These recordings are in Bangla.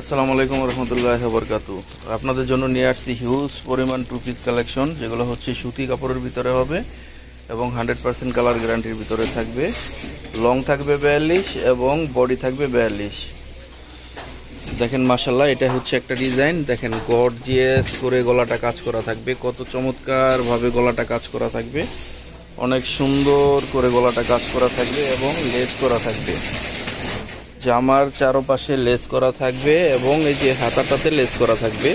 আসসালামু আলাইকুম রহমতুল্লাহ বরকাতু আপনাদের জন্য নিয়ে আসছি হিউজ পরিমাণ টু পিস কালেকশন যেগুলো হচ্ছে সুতি কাপড়ের ভিতরে হবে এবং হান্ড্রেড পার্সেন্ট কালার গ্যারান্টির ভিতরে থাকবে। লং থাকবে বিয়াল্লিশ এবং বডি থাকবে বিয়াল্লিশ। দেখেন মাসাল্লাহ এটা হচ্ছে একটা ডিজাইন দেখেন গড গর্জিয়াস করে গলাটা কাজ করা থাকবে। কত চমৎকারভাবে গলাটা কাজ করা থাকবে। অনেক সুন্দর করে গলাটা কাজ করা থাকবে এবং লেস করা থাকবে। জামার চারপাশে লেস করা থাকবে এবং এই যে হাতাটাতে লেস করা থাকবে।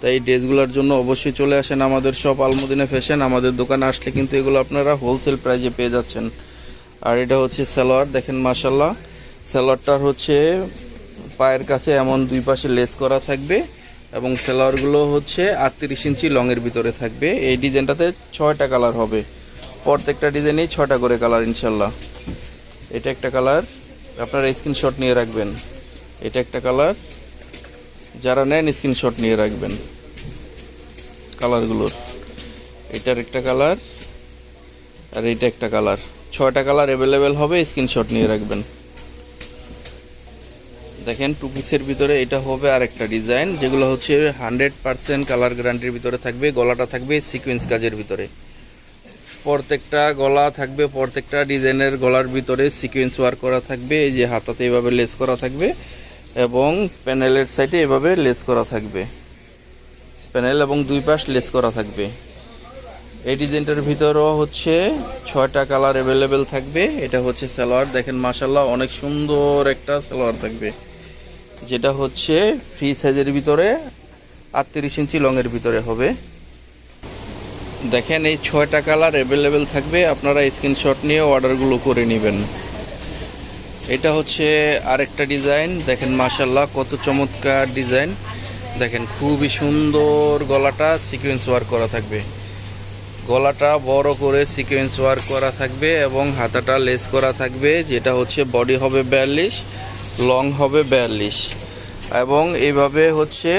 তাই এই ড্রেসগুলোর জন্য অবশ্যই চলে আসেন আমাদের সব আলমদিনা ফ্যাশন আমাদের দোকানে আসলে কিন্তু এগুলো আপনারা হোলসেল প্রাইজে পেয়ে যাচ্ছেন। আর এটা হচ্ছে সালোয়ার, দেখেন মাসাল্লাহ সালোয়ারটার হচ্ছে পায়ের কাছে এমন দুই পাশে লেস করা থাকবে এবং সালোয়ারগুলো হচ্ছে আটত্রিশ ইঞ্চি লংয়ের ভিতরে থাকবে। এই ডিজাইনটাতে ছয়টা কালার হবে। প্রত্যেকটা ডিজাইনেই ছটা করে কালার ইনশাল্লাহ এটা একটা কালার আপনারা স্ক্রিনশট নিয়ে রাখবেন। এটা একটা কালার। যারা নেন স্ক্রিনশট নিয়ে রাখবেন। কালারগুলোর। এটার একটা কালার আর এইটা একটা কালার। ছয়টা কালার অ্যাভেলেবেল হবে, স্ক্রিনশট নিয়ে রাখবেন। দেখেন টু পিসের ভিতরে এটা হবে আর একটা ডিজাইন যেগুলো হচ্ছে হান্ড্রেড পার্সেন্ট কালার গ্যারান্টির ভিতরে থাকবে, গলাটা থাকবে সিকোয়েন্স কাজের ভিতরে। প্রত্যেকটা গলা থাকবে, প্রত্যেকটা ডিজাইনের গলার ভিতরে সিকোয়েন্স ওয়ার্ক করা থাকবে, এই যে হাতাতে এভাবে লেস করা থাকবে এবং প্যানেলের সাইডে এভাবে লেস করা থাকবে। প্যানেল এবং দুই পাশ লেস করা থাকবে। এই ডিজাইনটার ভিতরেও হচ্ছে ছয়টা কালার অ্যাভেলেবেল থাকবে, এটা হচ্ছে সালোয়ার। দেখেন মাসাল্লাহ অনেক সুন্দর একটা সালোয়ার থাকবে, যেটা হচ্ছে ফ্রি সাইজের ভিতরে আটত্রিশ ইঞ্চি লংয়ের ভিতরে হবে। দেখেন, এই ছয়টা কালার অ্যাভেলেবেল থাকবে। আপনারা স্ক্রিনশট নিয়ে অর্ডারগুলো করে নেবেন। এটা হচ্ছে আরেকটা ডিজাইন দেখেন মাশাল্লাহ কত চমৎকার ডিজাইন দেখেন, খুবই সুন্দর গলাটা সিকোয়েন্স ওয়ার করা থাকবে। গলাটা বড় করে সিকোয়েন্স ওয়ার করা থাকবে এবং হাতাটা লেস করা থাকবে, যেটা হচ্ছে বডি হবে বিয়াল্লিশ লং হবে বিয়াল্লিশ এবং এইভাবে হচ্ছে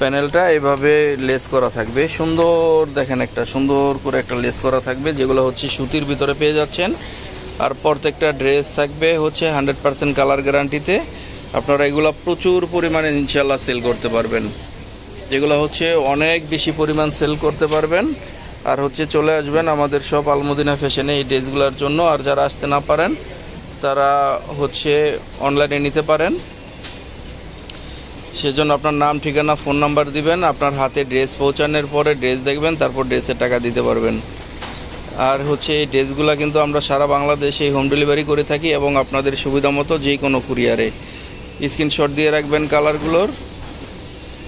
প্যানেলটা এভাবে লেস করা থাকবে। সুন্দর দেখেন একটা, সুন্দর করে একটা লেস করা থাকবে, যেগুলো হচ্ছে সুতির ভিতরে পেয়ে যাচ্ছেন। আর প্রত্যেকটা ড্রেস থাকবে হচ্ছে হান্ড্রেড পার্সেন্ট কালার গ্যারান্টিতে। আপনারা এগুলো প্রচুর পরিমাণে ইনশাল্লাহ সেল করতে পারবেন। যেগুলো হচ্ছে অনেক বেশি পরিমাণ সেল করতে পারবেন। আর হচ্ছে চলে আসবেন আমাদের সব আলমদিনা ফ্যাশনে এই ড্রেসগুলোর জন্য। আর যারা আসতে না পারেন, তারা হচ্ছে অনলাইনে নিতে পারেন। সেজন্য আপনার নাম, ঠিকানা, ফোন নাম্বার দিবেন, আপনার হাতে ড্রেস পৌঁছানোর পরে ড্রেস দেখবেন, তারপর ড্রেসের টাকা দিতে পারবেন। আর হচ্ছে এই ড্রেসগুলো কিন্তু আমরা সারা বাংলাদেশে হোম ডেলিভারি করে থাকি এবং আপনাদের সুবিধা মতো যে কোনো কুরিয়ারে। স্ক্রিনশট দিয়ে রাখবেন কালারগুলোর।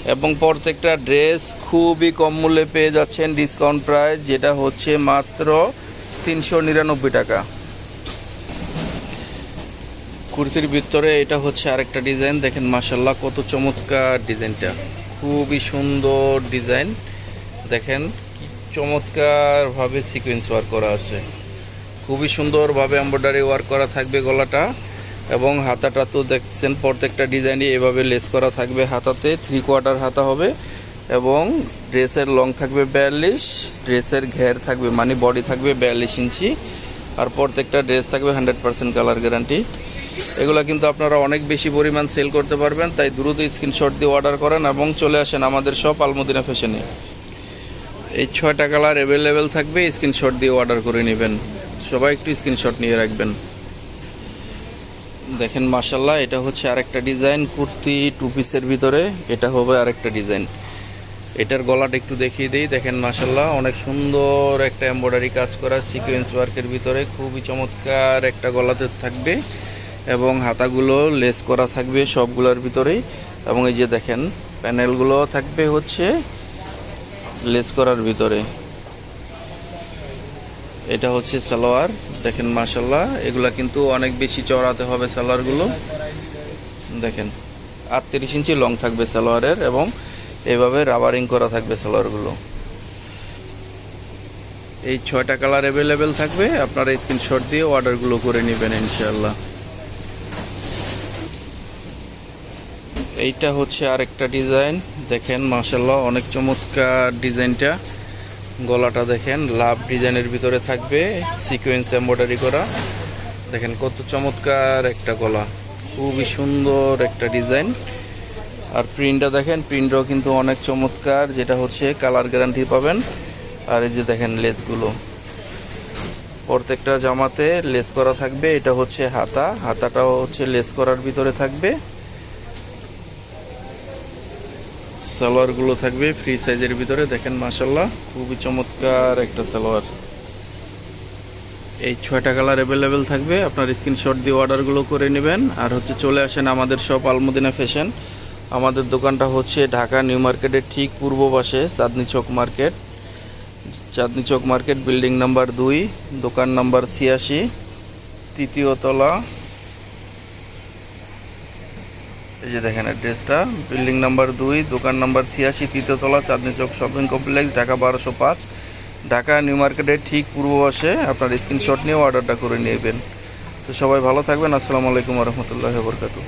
এবং প্রত্যেকটা ড্রেস খুবই কম মূল্যে পেয়ে যাচ্ছেন ডিসকাউন্ট প্রাইস, যেটা হচ্ছে মাত্র তিনশো নিরানব্বই টাকা। কুর্তির ভিতরে এটা হচ্ছে আরেকটা ডিজাইন। দেখেন মাসাল্লাহ কত চমৎকার ডিজাইনটা। খুবই সুন্দর ডিজাইন। দেখেন কি চমৎকারভাবে সিকোয়েন্স ওয়ার্ক করা আছে। খুবই সুন্দরভাবে এম্ব্রয়ডারি ওয়ার্ক করা থাকবে গলাটা এবং হাতাটা তো দেখছেন প্রত্যেকটা ডিজাইনই এভাবে লেস করা থাকবে হাতাতে। থ্রি কোয়ার্টার হাতা হবে এবং ড্রেসের লং থাকবে বিয়াল্লিশ ড্রেসের ঘের থাকবে মানে বডি থাকবে বিয়াল্লিশ ইঞ্চি। আর প্রত্যেকটা ড্রেস থাকবে হান্ড্রেড পার্সেন্ট কালার গ্যারান্টি এগুলো কিন্তু আপনারা অনেক বেশি পরিমাণ সেল করতে পারবেন, তাই দ্রুত স্ক্রিনশট দিয়ে অর্ডার করেন এবং চলে আসেন আমাদের সব আলমদিনা ফ্যাশনে এই ছয়টা কালার অ্যাভেলেবেল থাকবে স্ক্রিনশট দিয়ে অর্ডার করে নেবেন। সবাই একটু স্ক্রিনশট নিয়ে রাখবেন। দেখেন মাসাল্লাহ এটা হচ্ছে আরেকটা ডিজাইন কুর্তি টু পিসের ভিতরে, এটা হবে আরেকটা ডিজাইন এটার গলাটা একটু দেখিয়ে দিই। দেখেন মাসাল্লাহ অনেক সুন্দর একটা এমব্রয়ডারি কাজ করা সিকোয়েন্স ওয়ার্কের ভিতরে, খুবই চমৎকার একটা গলাতে থাকবে। এবং হাতাগুলো লেস করা থাকবে সবগুলোর ভিতরেই। এবং এই যে দেখেন, প্যানেলগুলো থাকবে হচ্ছে লেস করার ভিতরে। এটা হচ্ছে সালোয়ার, দেখেন মাসাল্লাহ এগুলা কিন্তু অনেক বেশি চড়াতে হবে সালোয়ারগুলো। দেখেন, আটত্রিশ ইঞ্চি লং থাকবে সালোয়ারের এবং এভাবে রাবারিং করা থাকবে সালোয়ারগুলো। এই ছয়টা কালার অ্যাভেলেবেল থাকবে, আপনারা স্ক্রিনশট দিয়ে অর্ডারগুলো করে নেবেন ইনশাল্লাহ এইটা হচ্ছে আরেকটা ডিজাইন। দেখেন মাসাল্লাহ অনেক চমৎকার ডিজাইনটা। গলাটা দেখেন, লাভ ডিজাইনের ভিতরে থাকবে সিকোয়েন্স এম্ব্রয়ডারি করা। দেখেন, কত চমৎকার একটা গলা। খুবই সুন্দর একটা ডিজাইন। আর প্রিন্টটা দেখেন প্রিন্টটাও কিন্তু অনেক চমৎকার, যেটা হচ্ছে কালার গ্যারান্টি পাবেন। আর এই যে দেখেন, লেসগুলো। প্রত্যেকটা জামাতে লেস করা থাকবে, এটা হচ্ছে হাতা। হাতাটাও হচ্ছে লেস করার ভিতরে থাকবে। সালোয়ারগুলো থাকবে ফ্রি সাইজের ভিতরে, দেখেন মাসাল্লাহ খুবই চমৎকার একটা সালোয়ার। এই ছয়টা কালার অ্যাভেলেবেল থাকবে, আপনার স্ক্রিনশট দিয়ে অর্ডারগুলো করে নেবেন। আর হচ্ছে চলে আসেন আমাদের শপ আলমদিনা ফ্যাশন আমাদের দোকানটা হচ্ছে ঢাকা নিউ মার্কেটের ঠিক পূর্ব পাশে, Chandni Chawk market. Chandni Chawk market building number দুই, দোকান নাম্বার ছিয়াশি, তৃতীয় এই যে দেখেন অ্যাড্রেসটা বিল্ডিং নাম্বার দুই, দোকান নাম্বার ছিয়াশি তৃতীয়তলা চাঁদনি চক শপিং কমপ্লেক্স ঢাকা বারোশো পাঁচ। ঢাকা নিউ মার্কেটের ঠিক পূর্ব পাশে আপনার স্ক্রিনশট নিয়ে অর্ডারটা করে নেবেন। তো সবাই ভালো থাকবেন, আসসালামু আলাইকুম রহমতুল্লাহ বরকাতু